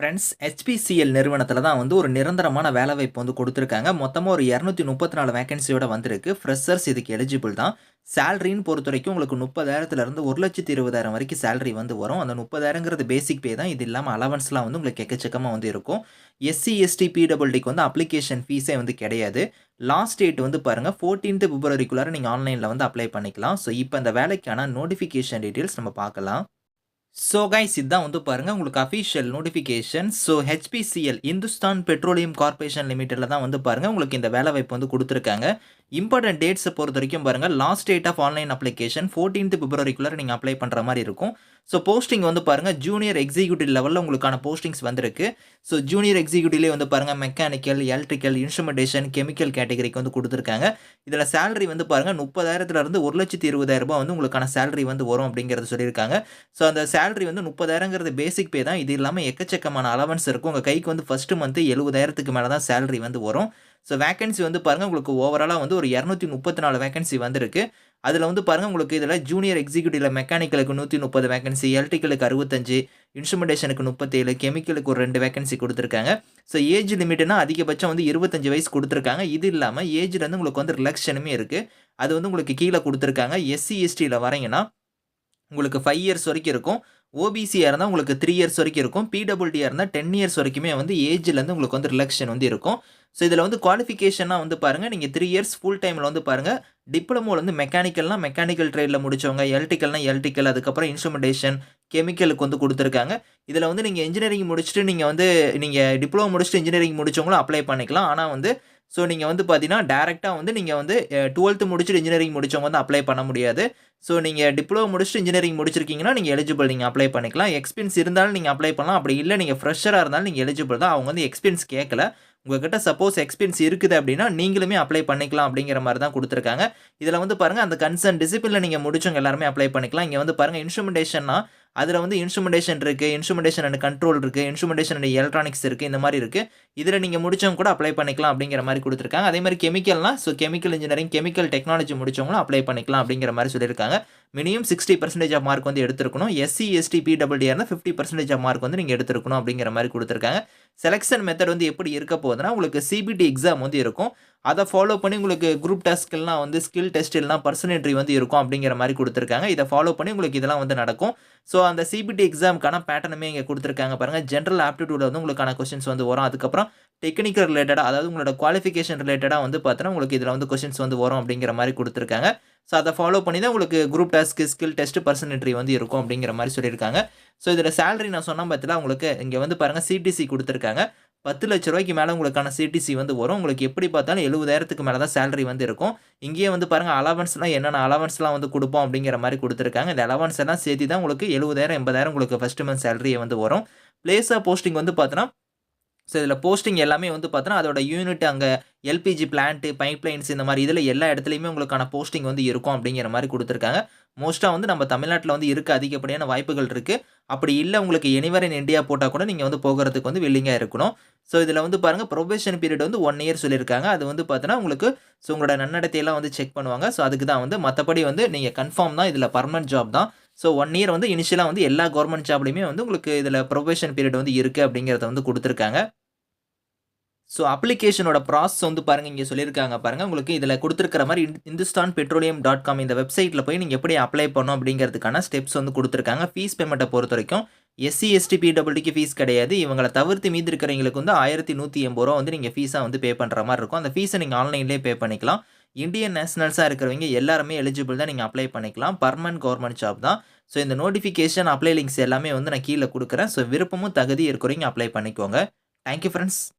Friends HPCL நிறுவனத்தில் தான் வந்து ஒரு நிரந்தரமான வேலைவாய்ப்பு வந்து கொடுத்துருக்காங்க. மொத்தமாக ஒரு இரநூத்தி முப்பத்தி நாலு வேகன்சியோட வந்திருக்கு. ஃப்ரெஷர்ஸ் இதுக்கு எலிஜிபிள் தான். சேலரின்னு பொறுத்த வரைக்கும் உங்களுக்கு முப்பதாயிரத்துலேருந்து ஒரு லட்சத்தி இருபதாயிரம் வரைக்கும் சேலரி வந்து வரும். அந்த முப்பதாயிரங்கிறது பேசிக் பே தான். இது இல்லாமல் அலவன்ஸ்லாம் வந்து உங்களுக்கு எக்கச்சக்கமாக வந்து இருக்கும். எஸ்சி எஸ்டி பிடபிள்டிக்கு வந்து அப்ளிகேஷன் ஃபீஸே வந்து கிடையாது. லாஸ்ட் டேட் வந்து பாருங்கள் ஃபோர்டீன்த் பிப்ரவரிக்குள்ளார நீங்கள் ஆன்லைனில் வந்து அப்ளை பண்ணிக்கலாம். ஸோ இப்போ அந்த வேலைக்கான நோட்டிஃபிகேஷன் டீட்டெயில்ஸ் நம்ம பார்க்கலாம். ஸோ கைஸ் இதுதான் வந்து பாருங்கள் உங்களுக்கு official notification so HPCL Hindustan petroleum corporation லிமிட்டடில் தான் வந்து பாருங்கள் உங்களுக்கு இந்த வேலை வாய்ப்பு வந்து கொடுத்துருக்காங்க. இம்பார்ட்டன்ட் டேட்ஸை பொறுத்த வரைக்கும் பாருங்கள் last date of online application fourteenth பிப்ரவரிக்குள்ளே நீங்கள் அப்ளை பண்ணுற மாதிரி இருக்கும். ஸோ போஸ்டிங் வந்து பாருங்கள் ஜூனியர் எக்ஸிக்யூட்டிவ் லெவலில் உங்களுக்கான போஸ்டிங்ஸ் வந்திருக்கு. ஸோ ஜூனியர் எக்ஸிக்யூட்டிவ்லேயே வந்து பாருங்கள் மெக்கானிக்கல் எலக்ட்ரிக்கல் இன்ஸ்ட்ருமெண்டேஷன் கெமிக்கல் கேட்டகரிக்கு வந்து கொடுத்துருக்காங்க. இதில் சேலரி வந்து பாருங்கள் முப்பதாயிரத்துலேருந்து ஒரு லட்சத்தி இருபதாயிரம் ரூபாய் வந்து உங்களுக்கான சேலரி வந்து வரும் அப்படிங்கிறத சொல்லியிருக்காங்க. ஸோ அந்த சேலரி வந்து முப்பதாயிரங்கிறது பேசிக் பே தான். இது இல்லாமல் எக்கச்சக்கமான அலவன்ஸ் இருக்கும். உங்கள் கைக்கு வந்து ஃபஸ்ட்டு மந்த்து எழுபதாயிரத்துக்கு மேலே தான் சேலரி வந்து வரும். ஸோ வேகன்சி வந்து பாருங்கள் உங்களுக்கு ஓவராலாக வந்து ஒரு இரநூத்தி முப்பத்தி நாலு வேகன்சி வந்திருக்கு. அதில் வந்து பாருங்கள் உங்களுக்கு இதில் ஜூனியர் எக்ஸிக்யூட்டிவ் மெக்கானிக்கலுக்கு நூற்றி முப்பது வேகன்சி எலக்ட்ரிக்கலுக்கு அறுபத்தஞ்சு இன்ஸ்ட்ருமெண்டேஷனுக்கு முப்பத்தேழு கெமிக்கலுக்கு ஒரு ரெண்டு வேகன்சி கொடுத்துருக்காங்க. ஸோ ஏஜ் லிமிட்னா அதிகபட்சம் வந்து இருபத்தஞ்சு வயசு கொடுத்துருக்காங்க. இது இல்லாமல் ஏஜில் வந்து உங்களுக்கு வந்து ரிலக்ஷனுமே இருக்குது அது வந்து உங்களுக்கு கீழே கொடுத்துருக்காங்க. எஸ்சி எஸ்டியில் வரீங்கன்னா உங்களுக்கு ஃபைவ் இயர்ஸ் வரைக்கும் இருக்கும். ஓபிசியாக இருந்தால் உங்களுக்கு த்ரீ இயர்ஸ் வரைக்கும் இருக்கும். பிடபிள்டியாக இருந்தால் டென் இயர்ஸ் வரைக்குமே வந்து ஏஜ்லேருந்து உங்களுக்கு வந்து ரிலக்ஷன் வந்து இருக்கும். ஸோ இதில் வந்து குவாலிஃபிகேஷனாக வந்து பாருங்கள் நீங்கள் த்ரீ இயர்ஸ் ஃபுல் டைமில் வந்து பாருங்கள் டிப்ளமோவில் வந்து மெக்கானிக்கல்னால் மெக்கானிக்கல் ட்ரேடில் முடிச்சவங்க எலக்ட்ரிக்கல்னால் எலக்ட்ரிக்கல் அதுக்கப்புறம் இன்ஸ்ட்ருமெண்டேஷன் கெமிக்கலுக்கு வந்து கொடுத்துருக்காங்க. இதில் வந்து நீங்கள் இன்ஜினியரிங் முடிச்சுட்டு நீங்கள் வந்து நீங்கள் டிப்ளமோ முடிச்சுட்டு இன்ஜினியரிங் முடிச்சவங்களும் அப்ளை பண்ணிக்கலாம். ஆனால் வந்து ஸோ நீங்கள் வந்து பார்த்தீங்கன்னா டேரெக்டாக வந்து நீங்கள் வந்து டுவெல்த்து முடிச்சுட்டு இன்ஜினியரிங் முடிச்சவங்க வந்து அப்ளை பண்ண முடியாது. ஸோ நீங்கள் டிப்ளமோ முடிச்சுட்டு இன்ஜினியரிங் முடிச்சிருக்கீங்கன்னா நீங்கள் எலிஜிபிள் நீங்கள் அப்ளை பண்ணிக்கலாம். எக்ஸ்பீரியன்ஸ் இருந்தாலும் நீங்கள் அப்ளை பண்ணலாம். அப்படி இல்லை நீங்கள் ஃப்ரெஷராக இருந்தாலும் நீங்கள் எலிஜிபிள் தான். அவங்க வந்து எக்ஸ்பீரியன்ஸ் கேட்கல உங்ககிட்ட சப்போஸ் எக்ஸ்பீரியன்ஸ் இருக்குது அப்படின்னா நீங்களுமே அப்ளை பண்ணிக்கலாம் அப்படிங்கிற மாதிரி தான் கொடுத்துருக்காங்க. இதில் வந்து பாருங்கள் அந்த கன்சர்ன் டிசிப்ளினில் நீங்கள் முடிச்சவங்க எல்லாருமே அப்ளை பண்ணிக்கலாம். இங்கே வந்து பாருங்கள் இன்ஸ்ட்ருமெண்டேஷன்னா அதில் வந்து இன்ஸ்ட்ருமெண்டேஷன் இருக்குது இன்ஸ்ட்ருமெண்டேஷன் அண்ட் கண்ட்ரோல் இருக்குது இன்ஸ்ட்ருமெண்டேஷன் அண்ட் எலக்ட்ரானிக்ஸ் இருக்குது இந்த மாதிரி இருக்குது இதில் நீங்கள் முடிச்சவங்க கூட அப்ளை பண்ணிக்கலாம் அப்படிங்கிற மாதிரி கொடுத்துருக்காங்க. அதே மாதிரி கெமிக்கல்னால் so chemical engineering chemical technology முடிச்சவங்களும் apply பண்ணிக்கலாம் அப்படிங்கிற மாதிரி சொல்லியிருக்காங்க. Minimum sixty percentage of mark வந்து எடுத்துருக்கணும். எஸ்சி எஸ்டி பிடபிள்யூஆர்னா ஃபிஃப்டி பர்சன்டேஜ் ஆஃப் மார்க் வந்து நீங்கள் எடுத்துருக்கணும் அப்படிங்கிற மாதிரி கொடுத்துருக்காங்க. செலெக்ஷன் மெத்தட் வந்து எப்படி இருக்க போகுதுன்னா உங்களுக்கு சிபிடி எக்ஸாம் வந்து இருக்கும். அதை ஃபாலோ பண்ணி உங்களுக்கு குரூப் டெஸ்ட்கள்லாம் வந்து ஸ்கில் டெஸ்ட் இல்லைனா பர்சனேட்ரி வந்து இருக்கும் அப்படிங்கிற மாதிரி கொடுத்துருக்காங்க. இதை ஃபாலோ பண்ணி உங்களுக்கு இதெல்லாம் வந்து நடக்கும். ஸோ அந்த சிபிடி எக்ஸாமுக்கான பேட்டர்னுமே இங்கே கொடுத்துருக்காங்க பாருங்கள் ஜென்ரல் ஆப்டிடியூட் வந்து உங்களுக்கான கொஸ்டின்ஸ் வந்து வரும். அதுக்கப்புறம் டெக்னிக்கல் ரிலேட்டடாக அதாவது உங்களோட குவாலிஃபிகேஷன் ரிலேட்டடாக வந்து பார்த்தோன்னா உங்களுக்கு இதில் வந்து கொஸ்டின்ஸ் வந்து வரும் அப்படிங்கிற மாதிரி கொடுத்துருக்காங்க. ஸோ அதை ஃபாலோ பண்ணி தான் உங்களுக்கு குரூப் டாஸ்க்கு ஸ்கில் டெஸ்ட் பர்சனேட்ரி வந்து இருக்கும் அப்படிங்கிற மாதிரி சொல்லியிருக்காங்க. ஸோ இதில் சேலரி நான் சொன்ன பார்த்தீங்கன்னா உங்களுக்கு இங்கே வந்து பாருங்கள் சிடிசி கொடுத்துருக்காங்க. பத்து லட்ச ரூபாய்க்கு மேலே உங்களுக்கான சிடிசி வந்து வரும். உங்களுக்கு எப்படி பார்த்தாலும் எழுபதாயிரத்துக்கு மேலே தான் சேலரி வந்து இருக்கும். இங்கேயே வந்து பாருங்கள் அலவன்ஸ்லாம் என்னென்ன அலவன்ஸ்லாம் வந்து கொடுப்போம் அப்படிங்கிற மாதிரி கொடுத்துருக்காங்க. இந்த அலவன்ஸ் எல்லாம் சேர்த்து தான் உங்களுக்கு எழுபதாயிரம் எண்பதாயிரம் உங்களுக்கு ஃபஸ்ட் மந்த் சேலரியை வந்து வரும். பிளேஸ் ஆஃப் போஸ்டிங் வந்து பார்த்தோன்னா ஸோ இதில் போஸ்டிங் எல்லாமே வந்து பார்த்தோன்னா அதோட யூனிட் அங்கே எல்பிஜி பிளான்ட்டு பைப்லைன்ஸ் இந்த மாதிரி இதில் எல்லா இடத்துலையுமே உங்களுக்கான போஸ்டிங் வந்து இருக்கும் அப்படிங்கிற மாதிரி கொடுத்துருக்காங்க. மோஸ்ட்டாக வந்து நம்ம தமிழ்நாட்டில் வந்து இருக்க அதிகப்படியான வாய்ப்புகள் இருக்குது அப்படி இல்லை உங்களுக்கு எனிவர் இன் இந்தியா போட்டால் கூட நீங்கள் வந்து போகிறதுக்கு வந்து வில்லிங்காக இருக்கணும். ஸோ இதில் வந்து பாருங்கள் ப்ரொபேஷன் பீரியட் வந்து ஒன் இயர் சொல்லியிருக்காங்க. அது வந்து பார்த்தோன்னா உங்களுக்கு ஸோ உங்களோட நன்னடத்தையெல்லாம் வந்து செக் பண்ணுவாங்க. ஸோ அதுக்கு தான் வந்து மற்றபடி வந்து நீங்கள் கன்ஃபார்ம் தான் இதில் பர்மனன்ட் ஜாப் தான். ஸோ ஒன் இயர் வந்து இனிஷியலாக வந்து எல்லா கவர்மெண்ட் ஜாப்லையுமே வந்து உங்களுக்கு இதில் ப்ரொபேஷன் பீரியட் வந்து இருக்குது அப்படிங்கிறத வந்து கொடுத்துருக்காங்க. ஸோ அப்ளிகேஷனோட ப்ராசஸ் வந்து பாருங்கள் இங்கே சொல்லியிருக்காங்க பாருங்கள் உங்களுக்கு இதில் கொடுத்துருக்கிற மாதிரி இந்துஸ்தான் பெட்ரோலியம் டாட் காம் இந்த வெப்சைட்டில் போய் நீங்கள் எப்படி அப்ளை பண்ணணும் அப்படிங்கிறதுக்கான ஸ்டெப்ஸ் வந்து கொடுத்துருக்காங்க. ஃபீஸ் பேமெண்ட்டை பொறுத்த வரைக்கும் எஸ்சி எஸ்டி பிடபிள்யூக்கு ஃபீஸ் கிடையாது. இவங்களை தவிர்த்து மீதி இருக்கிறவங்களுக்கு வந்து ஆயிரத்தி நூற்றி எண்பது ரூபா வந்து நீங்கள் ஃபீஸாக வந்து பே பண்ணுற மாதிரி இருக்கும். அந்த ஃபீஸை நீங்கள் ஆன்லைன்லேயே பே பண்ணிக்கலாம். இந்தியன் நேஷனல்ஸாக இருக்கிறவங்க எல்லாருமே எலிஜிபிள் தான் நீங்கள் அப்ளை பண்ணிக்கலாம். பர்மனன்ட் கவர்மெண்ட் ஜாப் தான். ஸோ இந்த நோட்டிஃபிகேஷன் அப்ளை லிங்க்ஸ் எல்லாமே வந்து நான் கீழே கொடுக்குறேன். ஸோ விருப்பமும் தகுதி இருக்கிறவங்க அப்ளை பண்ணிக்கோங்க. Thank you friends